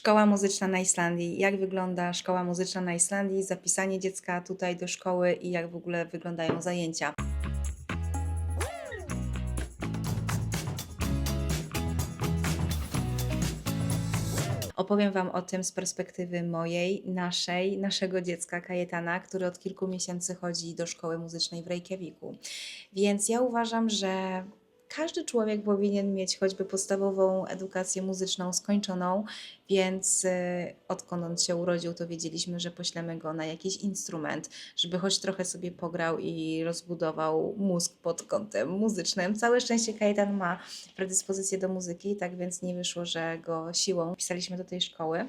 Szkoła muzyczna na Islandii. Jak wygląda szkoła muzyczna na Islandii? Zapisanie dziecka tutaj do szkoły i jak w ogóle wyglądają zajęcia. Opowiem Wam o tym z perspektywy mojej, naszej, naszego dziecka Kajetana, który od kilku miesięcy chodzi do szkoły muzycznej w Reykjaviku. Więc ja uważam, że każdy człowiek powinien mieć choćby podstawową edukację muzyczną skończoną, więc y, odkąd on się urodził, to wiedzieliśmy, że poślemy go na jakiś instrument, żeby choć trochę sobie pograł i rozbudował mózg pod kątem muzycznym. Całe szczęście Kajetan ma predyspozycję do muzyki, tak więc nie wyszło, że go siłą pisaliśmy do tej szkoły.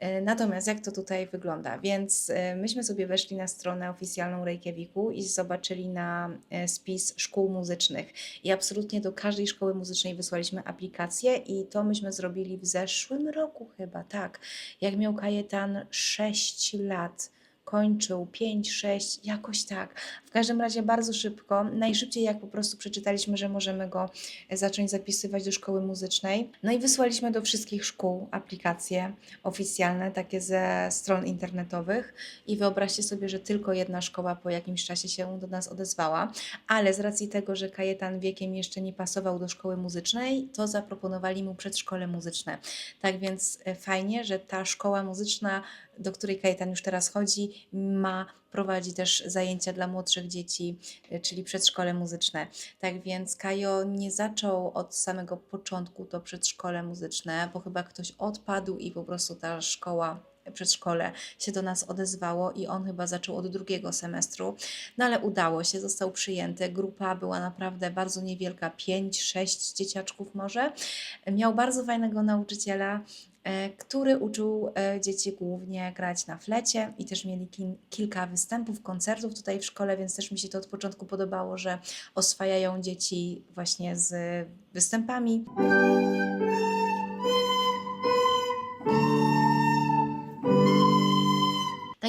E, Natomiast jak to tutaj wygląda? Więc e, myśmy sobie weszli na stronę oficjalną Reykjaviku i zobaczyli na e, spis szkół muzycznych. I absolutnie do każdej szkoły muzycznej wysłaliśmy aplikację i to myśmy zrobili w zeszłym roku chyba, tak. Jak miał Kajetan 6 lat kończył 5, 6, jakoś tak. W każdym razie bardzo szybko, najszybciej jak po prostu przeczytaliśmy, że możemy go e, zacząć zapisywać do szkoły muzycznej. No i wysłaliśmy do wszystkich szkół aplikacje oficjalne, takie ze stron internetowych i wyobraźcie sobie, że tylko jedna szkoła po jakimś czasie się do nas odezwała, ale z racji tego, że Kajetan wiekiem jeszcze nie pasował do szkoły muzycznej, to zaproponowali mu przedszkole muzyczne. Tak więc e, fajnie, że ta szkoła muzyczna do której Kajetan już teraz chodzi, ma prowadzi też zajęcia dla młodszych dzieci, y, czyli przedszkole muzyczne. Tak więc Kajo nie zaczął od samego początku to przedszkole muzyczne, bo chyba ktoś odpadł i po prostu ta szkoła przedszkole się do nas odezwało i on chyba zaczął od drugiego semestru, no ale udało się, został przyjęty. Grupa była naprawdę bardzo niewielka, 5-6 dzieciaczków może. Miał bardzo fajnego nauczyciela, który uczył e, dzieci głównie grać na flecie i też mieli ki- kilka występów, koncertów tutaj w szkole, więc też mi się to od początku podobało, że oswajają dzieci właśnie z występami.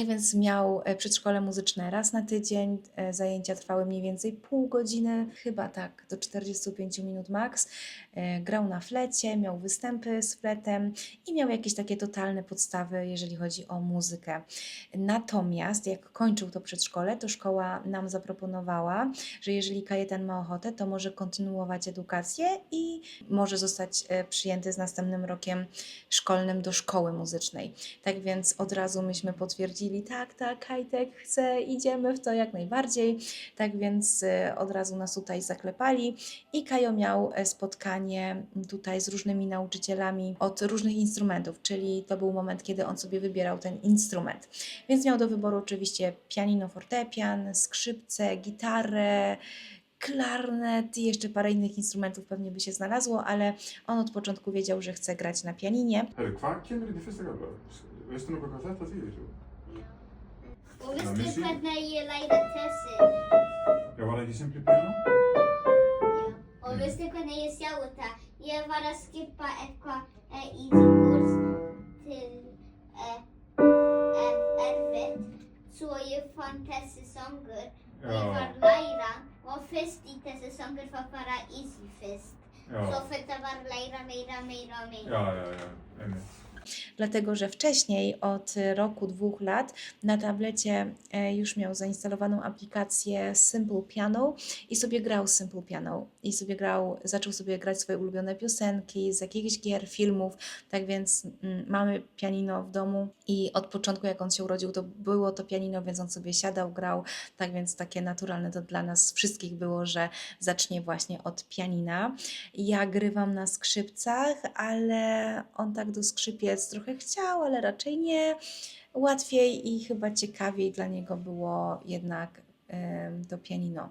Więc miał e, przedszkole muzyczne raz na tydzień. e, Zajęcia trwały mniej więcej pół godziny, chyba tak, do 45 minut max. E, Grał na flecie, miał występy z fletem i miał jakieś takie totalne podstawy, jeżeli chodzi o muzykę. Natomiast jak kończył to przedszkole, to szkoła nam zaproponowała, że jeżeli Kajetan ma ochotę, to może kontynuować edukację i może zostać przyjęty z następnym rokiem szkolnym do szkoły muzycznej. Tak więc od razu myśmy potwierdzili, tak, tak, Kajtek chce, idziemy w to jak najbardziej. Tak więc e, od razu nas tutaj zaklepali i Kajo miał e, spotkanie tutaj z różnymi nauczycielami od różnych instrumentów, czyli to był moment, kiedy on sobie wybierał ten instrument. Więc miał do wyboru oczywiście pianino, fortepian, skrzypce, gitarę, klarnet i jeszcze parę innych instrumentów pewnie by się znalazło, ale on od początku wiedział, że chce grać na pianinie. Herru, hvað kemur þetta í fyrsta galla? Veistu On La du kan maintenant il like the test. Jag var det simply piano. On risque kunna ge sig åt det. Jag bara skippa ett kvar eh, i kurs till eh, F1. Så jag fann testsånger. Och jag var Laila var först i testsånger för bara easy fest. Ja. Så följde var Laila mera, mera och mera. Ja, ja, ja. Jag dlatego że wcześniej, od roku, dwóch lat, na tablecie e, już miał zainstalowaną aplikację Simple Piano i sobie grał Simple Piano. I sobie grał, zaczął sobie grać swoje ulubione piosenki z jakichś gier, filmów. Tak więc mm, mamy pianino w domu i od początku, jak on się urodził, to było to pianino, więc on sobie siadał, grał. Tak więc takie naturalne to dla nas wszystkich było, że zacznie właśnie od pianina. Ja grywam na skrzypcach, ale on tak do trochę chciał, ale raczej nie. Łatwiej i chyba ciekawiej dla niego było jednak to pianino.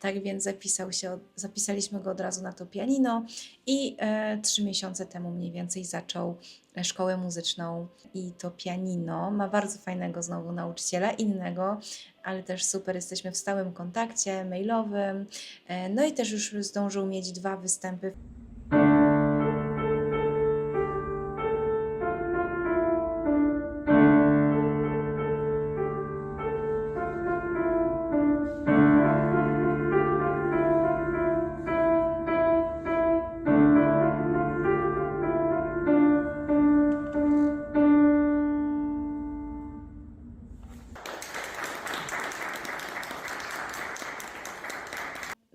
Tak więc zapisał się, zapisaliśmy go od razu na to pianino i e, trzy miesiące temu mniej więcej zaczął e, szkołę muzyczną i to pianino. Ma bardzo fajnego znowu nauczyciela, innego, ale też super, jesteśmy w stałym kontakcie mailowym. E, No i też już zdążył mieć dwa występy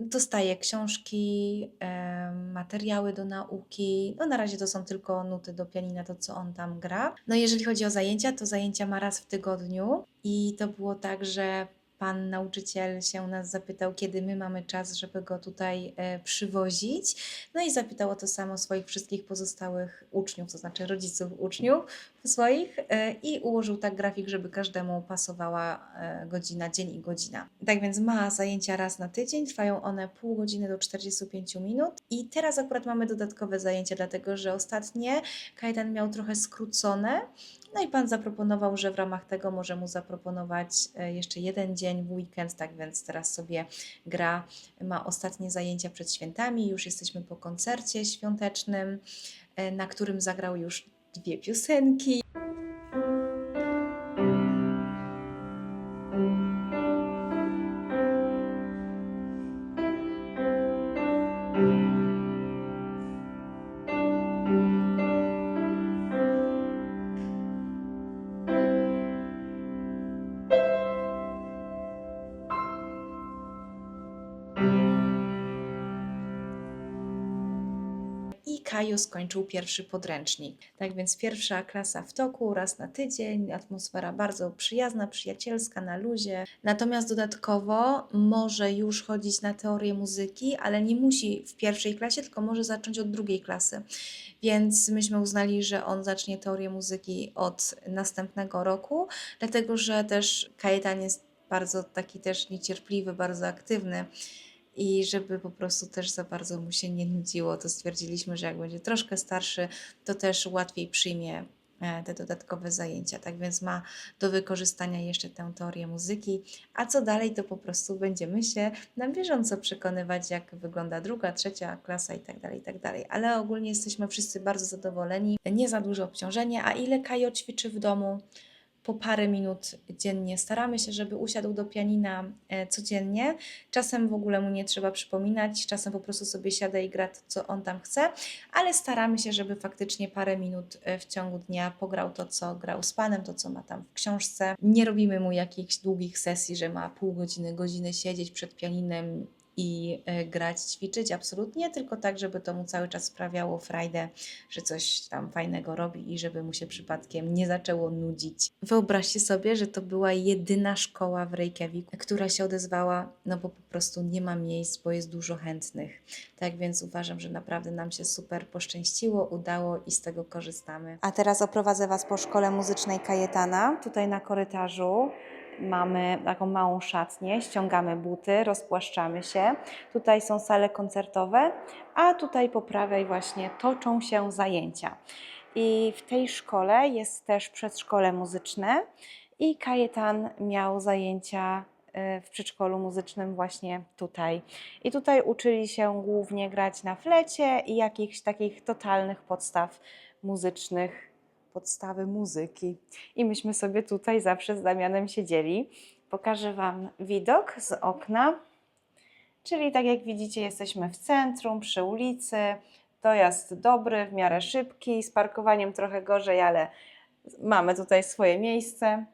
dostaje książki, em, materiały do nauki. No na razie to są tylko nuty do pianina, to co on tam gra. No jeżeli chodzi o zajęcia, to zajęcia ma raz w tygodniu i to było tak, że pan nauczyciel się nas zapytał, kiedy my mamy czas, żeby go tutaj e, przywozić. No i zapytał o to samo swoich wszystkich pozostałych uczniów, to znaczy rodziców uczniów swoich e, i ułożył tak grafik, żeby każdemu pasowała e, godzina, dzień i godzina. Tak więc ma zajęcia raz na tydzień, trwają one pół godziny do 45 minut i teraz akurat mamy dodatkowe zajęcia, dlatego że ostatnie Kajetan miał trochę skrócone, no i pan zaproponował, że w ramach tego może mu zaproponować jeszcze jeden dzień w weekend, tak więc teraz sobie gra, ma ostatnie zajęcia przed świętami, już jesteśmy po koncercie świątecznym, e, na którym zagrał już dwie piosenki. I Kaju skończył pierwszy podręcznik. Tak więc pierwsza klasa w toku, raz na tydzień, atmosfera bardzo przyjazna, przyjacielska, na luzie. Natomiast dodatkowo może już chodzić na teorię muzyki, ale nie musi w pierwszej klasie, tylko może zacząć od drugiej klasy. Więc myśmy uznali, że on zacznie teorię muzyki od następnego roku, dlatego że też Kajetan jest bardzo taki też niecierpliwy, bardzo aktywny. I żeby po prostu też za bardzo mu się nie nudziło, to stwierdziliśmy, że jak będzie troszkę starszy, to też łatwiej przyjmie e, te dodatkowe zajęcia. Tak więc ma do wykorzystania jeszcze tę teorię muzyki. A co dalej, to po prostu będziemy się na bieżąco przekonywać, jak wygląda druga, trzecia klasa i tak dalej, i tak dalej. Ale ogólnie jesteśmy wszyscy bardzo zadowoleni. Nie za duże obciążenie. A ile Kajo ćwiczy w domu? Po parę minut dziennie. Staramy się, żeby usiadł do pianina e, codziennie. Czasem w ogóle mu nie trzeba przypominać, czasem po prostu sobie siada i gra to, co on tam chce, ale staramy się, żeby faktycznie parę minut e, w ciągu dnia pograł to, co grał z panem, to, co ma tam w książce. Nie robimy mu jakichś długich sesji, że ma pół godziny, godziny siedzieć przed pianinem i e, grać, ćwiczyć, absolutnie, tylko tak, żeby to mu cały czas sprawiało frajdę, że coś tam fajnego robi i żeby mu się przypadkiem nie zaczęło nudzić. Wyobraźcie sobie, że to była jedyna szkoła w Reykjaviku, która się odezwała, no bo po prostu nie ma miejsc, bo jest dużo chętnych. Tak więc uważam, że naprawdę nam się super poszczęściło, udało i z tego korzystamy. A teraz oprowadzę Was po szkole muzycznej Kajetana, tutaj na korytarzu mamy taką małą szatnię, ściągamy buty, rozpłaszczamy się. Tutaj są sale koncertowe, a tutaj po prawej właśnie toczą się zajęcia. I w tej szkole jest też przedszkole muzyczne i Kajetan miał zajęcia y, w przedszkolu muzycznym właśnie tutaj. I tutaj uczyli się głównie grać na flecie i jakichś takich totalnych podstaw muzycznych, podstawy muzyki. I myśmy sobie tutaj zawsze z Damianem siedzieli. Pokażę Wam widok z okna. Czyli tak jak widzicie, jesteśmy w centrum, przy ulicy. Dojazd dobry, w miarę szybki, z parkowaniem trochę gorzej, ale mamy tutaj swoje miejsce.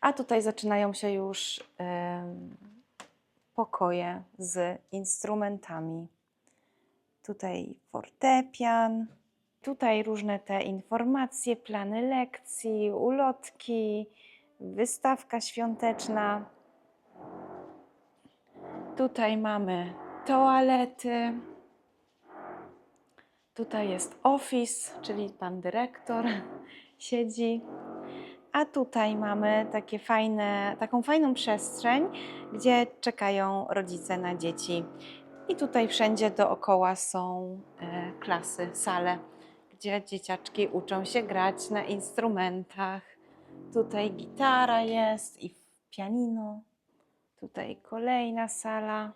A tutaj zaczynają się już em, pokoje z instrumentami. Tutaj fortepian, tutaj różne te informacje, plany lekcji, ulotki, wystawka świąteczna. Tutaj mamy toalety. Tutaj jest office, czyli pan dyrektor siedzi. A tutaj mamy takie fajne, taką fajną przestrzeń, gdzie czekają rodzice na dzieci. I tutaj wszędzie dookoła są e, klasy, sale, gdzie dzieciaczki uczą się grać na instrumentach. Tutaj gitara jest i pianino. Tutaj kolejna sala.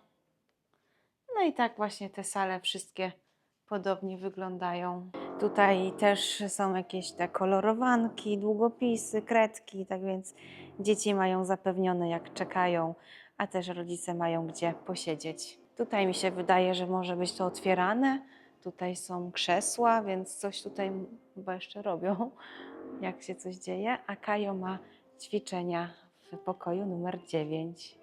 No i tak właśnie te sale wszystkie podobnie wyglądają. Tutaj też są jakieś te kolorowanki, długopisy, kredki, tak więc dzieci mają zapewnione jak czekają, a też rodzice mają gdzie posiedzieć. Tutaj mi się wydaje, że może być to otwierane. Tutaj są krzesła, więc coś tutaj chyba jeszcze robią, jak się coś dzieje. A Kajo ma ćwiczenia w pokoju numer 9.